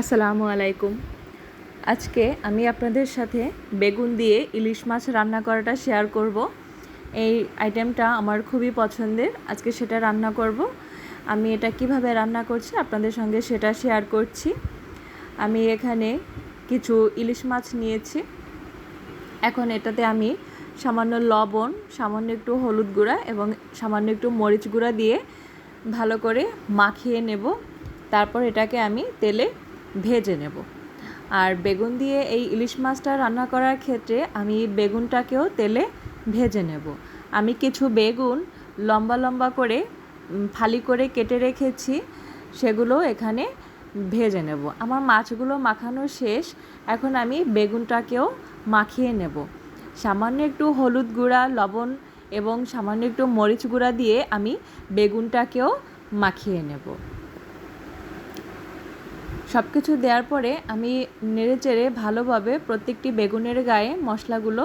আসসালামু আলাইকুম। আজকে আমি আপনাদের সাথে বেগুন দিয়ে ইলিশ মাছ রান্না করাটা শেয়ার করব। এই আইটেমটা আমার খুবই পছন্দের, আজকে সেটা রান্না করব। আমি এটা কীভাবে রান্না করছি আপনাদের সঙ্গে সেটা শেয়ার করছি। আমি এখানে কিছু ইলিশ মাছ নিয়েছি। এখন এটাতে আমি সামান্য লবণ, সামান্য একটু হলুদ গুঁড়া এবং সামান্য একটু মরিচ গুঁড়া দিয়ে ভালো করে মাখিয়ে নেব। তারপর এটাকে আমি তেলে ভেজে নেব। আর বেগুন দিয়ে এই ইলিশ মাছটা রান্না করার ক্ষেত্রে আমি বেগুনটাকেও তেলে ভেজে নেব। আমি কিছু বেগুন লম্বা লম্বা করে ফালি করে কেটে রেখেছি, সেগুলো এখানে ভেজে নেব। আমার মাছগুলো মাখানো শেষ, এখন আমি বেগুনটাকেও মাখিয়ে নেব। সামান্য একটু হলুদ গুঁড়া, লবণ এবং সামান্য একটু মরিচ গুঁড়া দিয়ে আমি বেগুনটাকেও মাখিয়ে নেব। সব কিছু দেওয়ার পরে আমি নেড়েচেড়ে ভালোভাবে প্রত্যেকটি বেগুনের গায়ে মশলাগুলো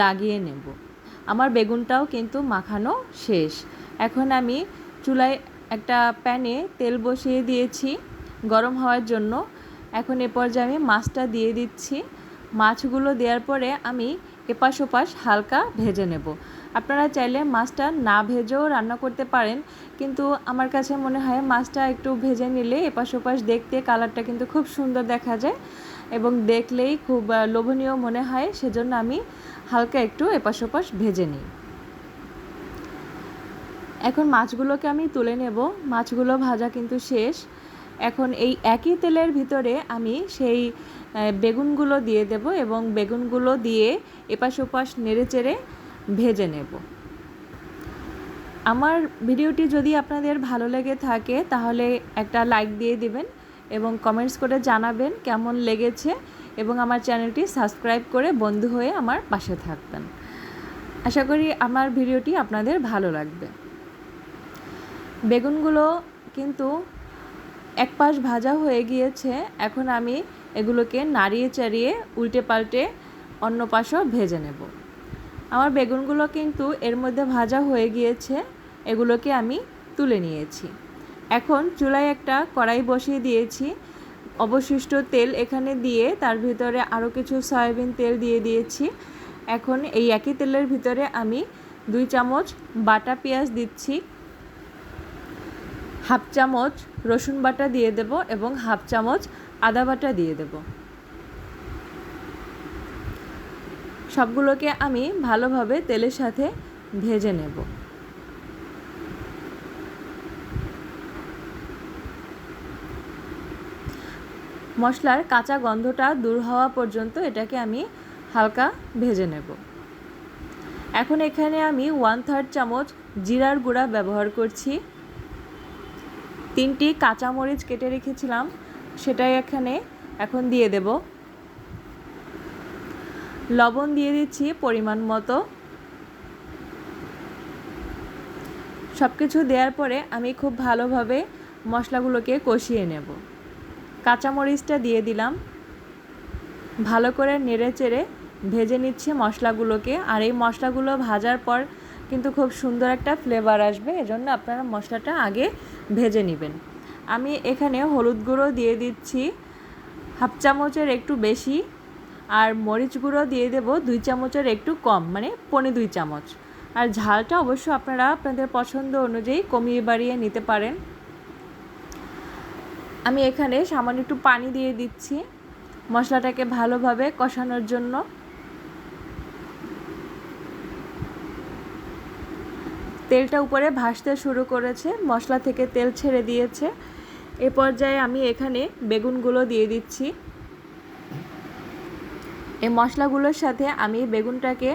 লাগিয়ে নেব। আমার বেগুনটাও কিন্তু মাখানো শেষ। এখন আমি চুলায় একটা প্যানে তেল বসিয়ে দিয়েছি গরম হওয়ার জন্য। এখন এ পর্যায়ে আমি মাছটা দিয়ে দিচ্ছি। মাছগুলো দেওয়ার পরে আমি এপাশ ওপাশ হালকা ভেজে নেব। আপনারা চাইলে মাছটা না ভেজেও রান্না করতে পারেন, কিন্তু আমার কাছে মনে হয় মাছটা একটু ভেজে নিলে এপাশ ওপাশ দেখতে কালারটা কিন্তু খুব সুন্দর দেখা যায় এবং দেখলেই খুব লোভনীয় মনে হয়, সেজন্য আমি হালকা একটু এপাশ ওপাশ ভেজে নিই। এখন মাছগুলোকে আমি তুলে নেব। মাছগুলো ভাজা কিন্তু শেষ। এখন এই একই তেলের ভিতরে আমি সেই বেগুনগুলো দিয়ে দেব এবং বেগুনগুলো দিয়ে এপাশ ওপাশ নেড়ে চেড়ে ভেজে নেব। আমার ভিডিওটি যদি আপনাদের ভালো লেগে থাকে, তাহলে একটা লাইক দিয়ে দিবেন এবং কমেন্টস করে জানাবেন কেমন লেগেছে এবং আমার চ্যানেলটি সাবস্ক্রাইব করে বন্ধু হয়ে আমার পাশে থাকবেন। আশা করি আমার ভিডিওটি আপনাদের ভালো লাগবে। বেগুনগুলো কিন্তু এক পাশ ভাজা হয়ে গিয়েছে, এখন আমি এগুলোকে নাড়িয়ে চাড়িয়ে উল্টে পাল্টে অন্য পাশও ভেজে নেব। আমার বেগুনগুলো কিন্তু এর মধ্যে ভাজা হয়ে গিয়েছে, এগুলোকে আমি তুলে নিয়েছি। এখন চুলায় একটা কড়াই বসিয়ে দিয়েছি। অবশিষ্ট তেল এখানে দিয়ে তার ভিতরে আরও কিছু সয়াবিন তেল দিয়ে দিয়েছি। এখন এই একই তেলের ভিতরে আমি দুই চামচ বাটা পেঁয়াজ দিচ্ছি, হাফ চামচ রসুন বাটা দিয়ে দেব এবং হাফ চামচ আদা বাটা দিয়ে দেব। সবগুলোকে আমি ভালোভাবে তেলের সাথে ভেজে নেব। মশলার কাঁচা গন্ধটা দূর হওয়া পর্যন্ত এটাকে আমি হালকা ভেজে নেব। এখন এখানে আমি ওয়ান থার্ড চামচ জিরার গুঁড়া ব্যবহার করছি। তিনটি কাঁচামরিচ কেটে রেখেছিলাম, সেটাই এখানে এখন দিয়ে দেব। লবণ দিয়ে দিচ্ছি পরিমাণ মতো। সব কিছু দেওয়ার পরে আমি খুব ভালোভাবে মশলাগুলোকে কষিয়ে নেব। কাঁচামরিচটা দিয়ে দিলাম। ভালো করে নেড়ে চেড়ে ভেজে নিচ্ছে মশলাগুলোকে। আর এই মশলাগুলো ভাজার পর কিন্তু খুব সুন্দর একটা ফ্লেভার আসবে, এজন্য আপনারা মশলাটা আগে ভেজে নেবেন। আমি এখানে হলুদ গুঁড়ো দিয়ে দিচ্ছি। হাফ চামচের একটু বেশি আর মরিচ গুঁড়ো দিয়ে দেবো দুই চামচের একটু কম মানে পনে দুই চামচ। আর ঝালটা অবশ্য আপনারা আপনাদের পছন্দ অনুযায়ী কমিয়ে বাড়িয়ে নিতে পারেন। আমি এখানে সামান্য একটু পানি দিয়ে দিচ্ছি মশলাটাকে ভালোভাবে কষানোর জন্য। তেলটা উপরে ভাসতে শুরু করেছে, মশলা থেকে তেল ছেড়ে দিয়েছে। এ পর্যায়ে আমি এখানে বেগুনগুলো দিয়ে দিচ্ছি। এই মশলাগুলোর সাথে আমি বেগুনটাকে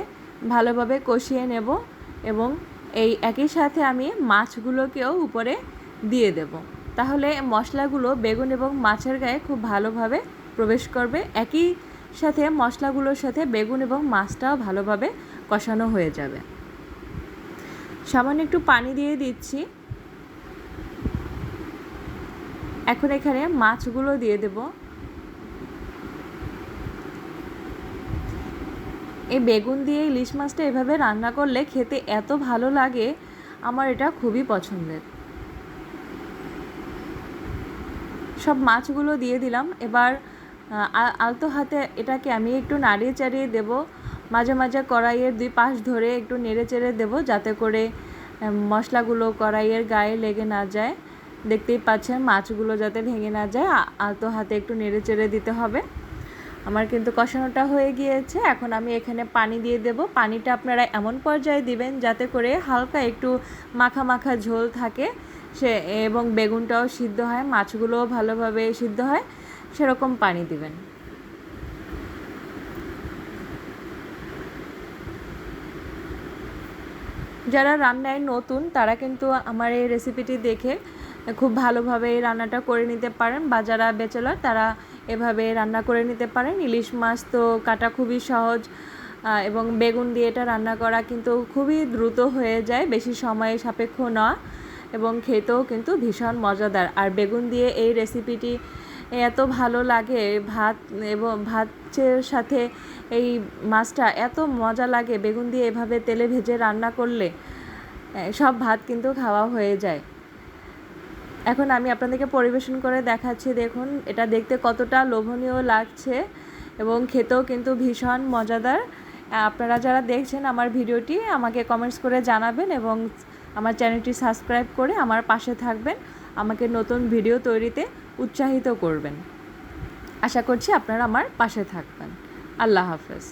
ভালোভাবে কষিয়ে নেব এবং এই একই সাথে আমি মাছগুলোকেও উপরে দিয়ে দেব। তাহলে মশলাগুলো বেগুন এবং মাছের গায়ে খুব ভালোভাবে প্রবেশ করবে। একই সাথে মশলাগুলোর সাথে বেগুন এবং মাছটাও ভালোভাবে কষানো হয়ে যাবে। সামান্য একটু পানি দিয়ে দিচ্ছি। এখন এখানে মাছগুলো দিয়ে দেব। এই বেগুন দিয়ে ইলিশ মাছটা এভাবে রান্না করলে খেতে এত ভালো লাগে, আমার এটা খুবই পছন্দের। সব মাছগুলো দিয়ে দিলাম, এবার আলতো হাতে এটাকে আমি একটু নাড়িয়ে চাড়িয়ে দেব মাঝে মাঝে কড়াইয়ের দুই পাশ ধরে একটু নেড়ে চেড়ে দেবো, যাতে করে মশলাগুলো কড়াইয়ের গায়ে লেগে না যায়। দেখতেই পাচ্ছেন মাছগুলো যাতে ভেঙে না যায় আলতো হাতে একটু নেড়ে চেড়ে দিতে হবে। আমার কিন্তু কষানোটা হয়ে গিয়েছে। এখন আমি এখানে পানি দিয়ে দেব। পানিটা আপনারা এমন পর্যায়ে দিবেন যাতে করে হালকা একটু মাখা মাখা ঝোল থাকে। সে এবং বেগুনটাও সিদ্ধ হয়, মাছগুলোও ভালোভাবে সিদ্ধ হয়, সেরকম পানি দিবেন। যারা রান্নায় নতুন, তারা কিন্তু আমার এই রেসিপিটি দেখে খুব ভালোভাবে এই রান্নাটা করে নিতে পারেন। বা যারা বেচেলার, তারা এভাবে রান্না করে নিতে পারেন। ইলিশ মাছ তো কাটা খুবই সহজ এবং বেগুন দিয়ে এটা রান্না করা কিন্তু খুবই দ্রুত হয়ে যায়, বেশি সময় সাপেক্ষ না এবং খেতেও কিন্তু ভীষণ মজাদার। আর বেগুন দিয়ে এই রেসিপিটি এত ভালো লাগে, ভাত এবং ভাতের সাথে এই মাছটা এত মজা লাগে, বেগুন দিয়ে এভাবে তেলে ভেজে রান্না করলে সব ভাত কিন্তু খাওয়া হয়ে যায়। এখন আমি আপনাদেরকে পরিবেশন করে দেখাচ্ছি, দেখুন, এটা দেখতে কতটা লোভনীয় লাগছে এবং খেতেও কিন্তু ভীষণ মজাদার। আপনারা যারা দেখছেন আমার ভিডিওটি, আমাকে কমেন্টস করে জানাবেন এবং আমার চ্যানেলটি সাবস্ক্রাইব করে আমার পাশে থাকবেন, আমাকে নতুন ভিডিও তৈরিতে উৎসাহিত করবেন। আশা করছি আপনারা আমার পাশে থাকবেন। আল্লাহ হাফেজ।